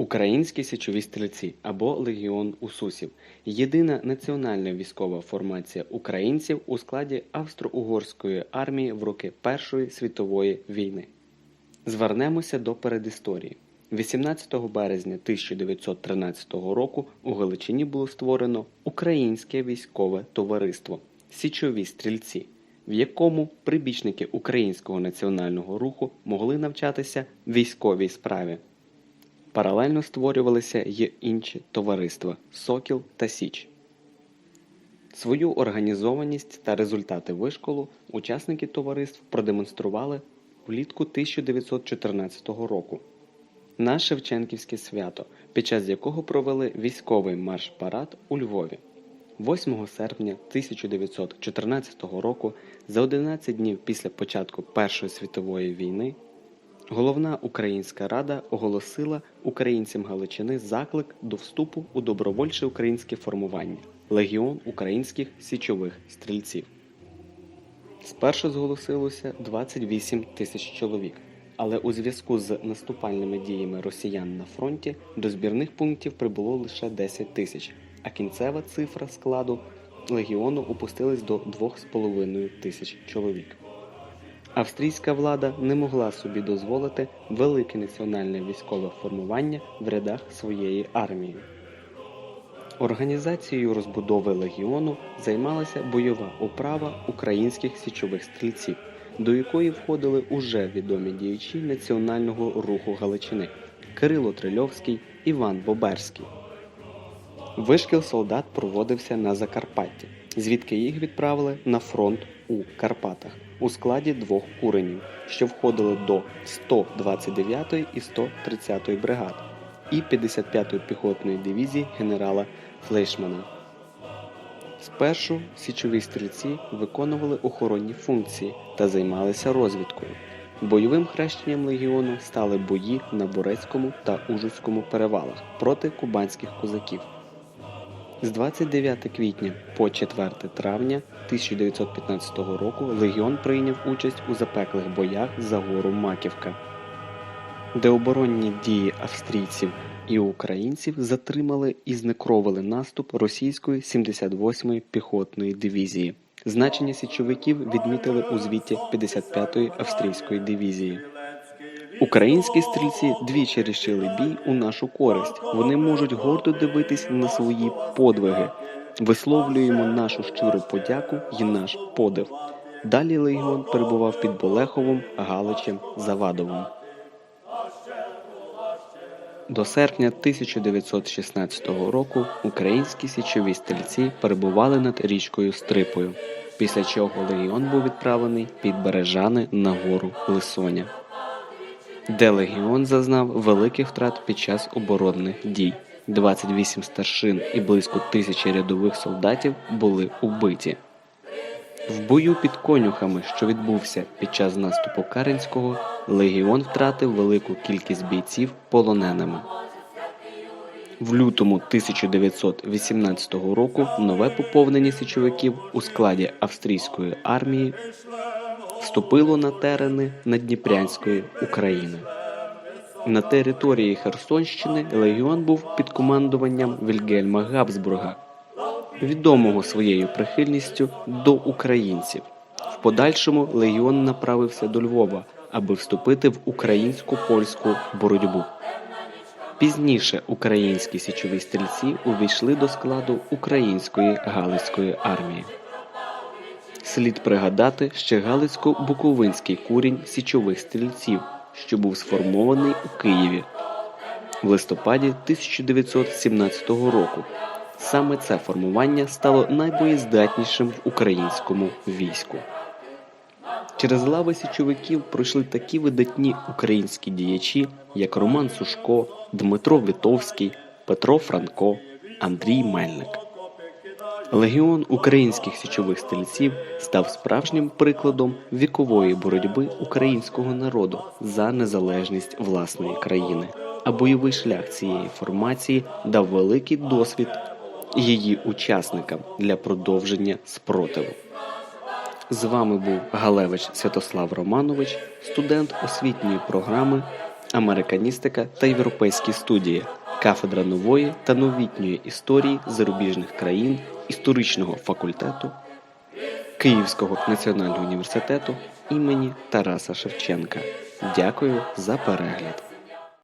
Українські січові стрільці або Легіон Усусів єдина національна військова формація українців у складі Австро-Угорської армії в роки Першої світової війни. Звернемося до передісторії. 18 березня 1913 року у Галичині було створено Українське військове товариство Січові стрільці, в якому прибічники українського національного руху могли навчатися військовій справі. Паралельно створювалися й інші товариства Сокіл та Січ. Свою організованість та результати вишколу учасники товариств продемонстрували влітку 1914 року на Шевченківське свято, під час якого провели військовий марш-парад у Львові. 8 серпня 1914 року, за 11 днів після початку Першої світової війни, Головна Українська Рада оголосила українцям Галичини заклик до вступу у добровольче українське формування Легіон українських січових стрільців. Спершу зголосилося 28 тисяч чоловік, але у зв'язку з наступальними діями росіян на фронті до збірних пунктів прибуло лише 10 тисяч, а кінцева цифра складу легіону опустилась до 2,5 тисяч чоловік. Австрійська влада не могла собі дозволити велике національне військове формування в рядах своєї армії. Організацією розбудови легіону займалася бойова управа українських січових стрільців, до якої входили уже відомі діячі національного руху Галичини Кирило Трильовський, Іван Боберський. Вишкіл солдат проводився на Закарпатті, звідки їх відправили на фронт у Карпатах у складі двох куренів, що входили до 129 і 130 бригад і 55-ї піхотної дивізії генерала Флейшмана. Спершу січові стрільці виконували охоронні функції та займалися розвідкою. Бойовим хрещенням легіону стали бої на Борецькому та Ужуцькому перевалах проти кубанських козаків. З 29 квітня по 4 травня 1915 року легіон прийняв участь у запеклих боях за гору Маківка, де оборонні дії австрійців і українців затримали і знекровили наступ російської 78-ї піхотної дивізії. Значення січовиків відмітили у звіті 55-ї австрійської дивізії. Українські стрільці двічі рішили бій у нашу користь. Вони можуть гордо дивитись на свої подвиги. Висловлюємо нашу щиру подяку і наш подив. Далі легіон перебував під Болеховим, Галичем, Завадовим. До серпня 1916 року українські січові стрільці перебували над річкою Стрипою, після чого легіон був відправлений під Бережани на гору Лисоня де легіон зазнав великих втрат під час оборонних дій. 28 старшин і близько тисячі рядових солдатів були убиті. В бою під конюхами, що відбувся під час наступу Каринського, легіон втратив велику кількість бійців полоненими. В лютому 1918 року нове поповнення січовиків у складі австрійської армії вступило на терени Надніпрянської України. На території Херсонщини легіон був під командуванням Вільгельма Габсбурга, відомого своєю прихильністю до українців. В подальшому легіон направився до Львова, аби вступити в українсько польську боротьбу. Пізніше українські січові стрільці увійшли до складу української Галицької армії. Слід пригадати ще Галицько-Буковинський курінь січових стрільців, що був сформований у Києві в листопаді 1917 року. Саме це формування стало найбоєздатнішим в українському війську. Через лави січовиків пройшли такі видатні українські діячі, як Роман Сушко, Дмитро Вітовський, Петро Франко, Андрій Мельник. Легіон українських січових стрільців став справжнім прикладом вікової боротьби українського народу за незалежність власної країни. А бойовий шлях цієї формації дав великий досвід її учасникам для продовження спротиву. З вами був Галевич Святослав Романович, студент освітньої програми Американістика та європейські студії, кафедра нової та новітньої історії зарубіжних країн історичного факультету Київського національного університету імені Тараса Шевченка. Дякую за перегляд.